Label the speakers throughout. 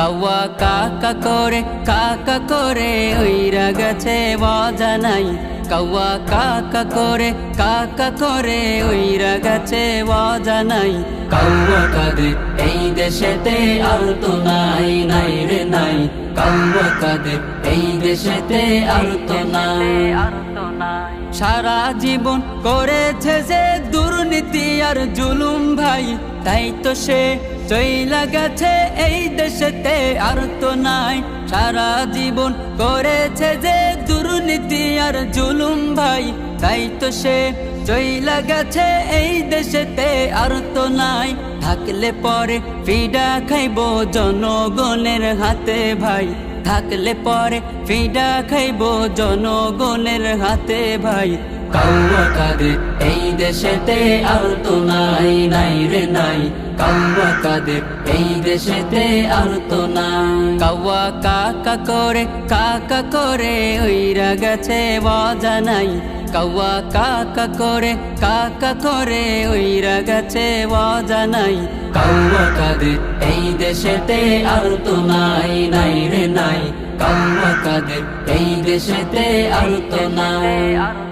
Speaker 1: কাওয়া কাকা করে কাকা করে ওইরা গেছে বাজানাই কাওয়া কাকা করে কাকা করে ওইরা গেছে বাজানাই কাওয়া কাদের এই দেশেতে আর তো নাই নাই রে নাই। কাওয়া কাদের এই দেশেতে আর তো নাই। সারা জীবন করেছে যে দুর্নীতি আর জুলুম ভাই, তাই তো সে চইলা গেছে এই দেশেতে আর তো নাই। সারা জীবন করেছে যে দুর্নীতি আর জুলুম ভাই, তাই তো সে চইলা গেছে এই দেশেতে আর তো নাই। থাকলে পরে ফিডা খাইব জনগণের হাতে ভাই, থাকলে পরে ফিডা খাইব জনগণের হাতে ভাই। কাউয়া কাদের এই দেশেতে আর তো নাই নাই রে নাই। কাউয়া কাদের এই দেশেতে আর তো নাই। কাউয়া কাকা করে কাকা করে ওইরা গেছে বাজানাই কাউয়া কাকা করে কাকা করে ওইরা গেছে বাজানাই কাউয়া কাদের এই দেশেতে আর তো নাই নাই রে নাই। কাউয়া কাদের এই দেশেতে আর তো নাই।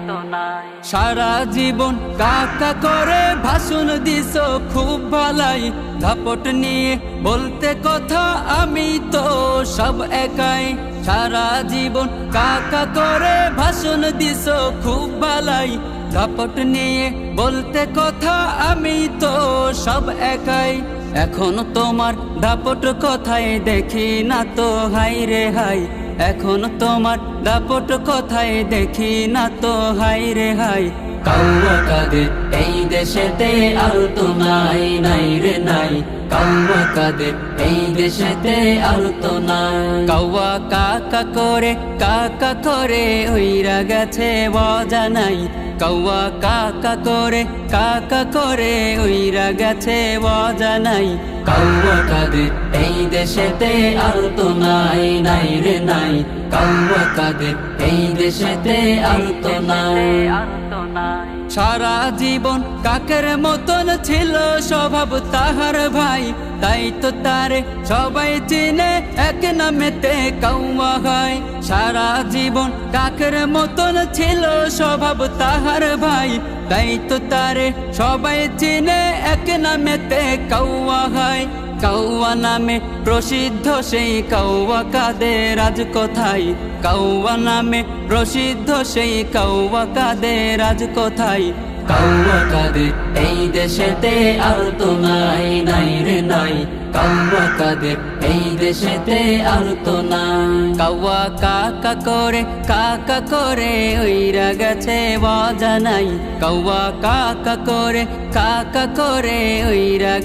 Speaker 1: সারা জীবন কাকা করে ভাষণ দিস খুব ভালাই। ধাপট নিয়ে বলতে কথা আমি তো সব একাই। সারা জীবন কাকা করে ভাষণ দিস খুব ভালাই। ধাপট নিয়ে বলতে কথা আমি তো সব একাই। এখন তোমার ধাপট কথায় দেখি না তো হাই রে হাই এখন তোমার দাপট কথায় দেখি না তো, হাই রে হাই। কাউয়া কাদের, এই দেশেতে আর তো নাই নাই রে নাই। কাউয়া কাদের, এই দেশেতে আর তো নাই। কাউয়া কাকা করে কাকা করে ওইরা গেছে বাজানাই কাউয়া কাকা করে কাকা করে ওইরা গেছে বাজানাই কাউয়া কাদের এই দেশেতে আর তো নাই নাই রে নাই কাউয়া কাদের এই দেশেতে আর তো নাই সারা জীবন কাকের মতন ছিল স্বভাব তাহার ভাই। তাই তো তারে সবাই চিনে, এক নামেতে কাউয়া হয়। সারা জীবন কাকের মতন ছিল স্বভাব তাহার ভাই। তাই তো তারে সবাই চিনে, এক নামেতে কাউয়া হয়। কাউয়া নামে প্রসিদ্ধ সেই কাউয়া কাদের আজ কোথায় কাউয়া নামে প্রসিদ্ধ সেই কাউয়া কাদের আজ কোথায় কাউয়া কাদের এই দেশেতে আর তো নাই নাই রে নাই। কাউয়া কাদের এই দেশেতে আর তো নাই। কাউয়া কাকা করে কাকা করে ওইরা গেছে বাজানাই কাউয়া কাকা করে কাকা করে ওইরা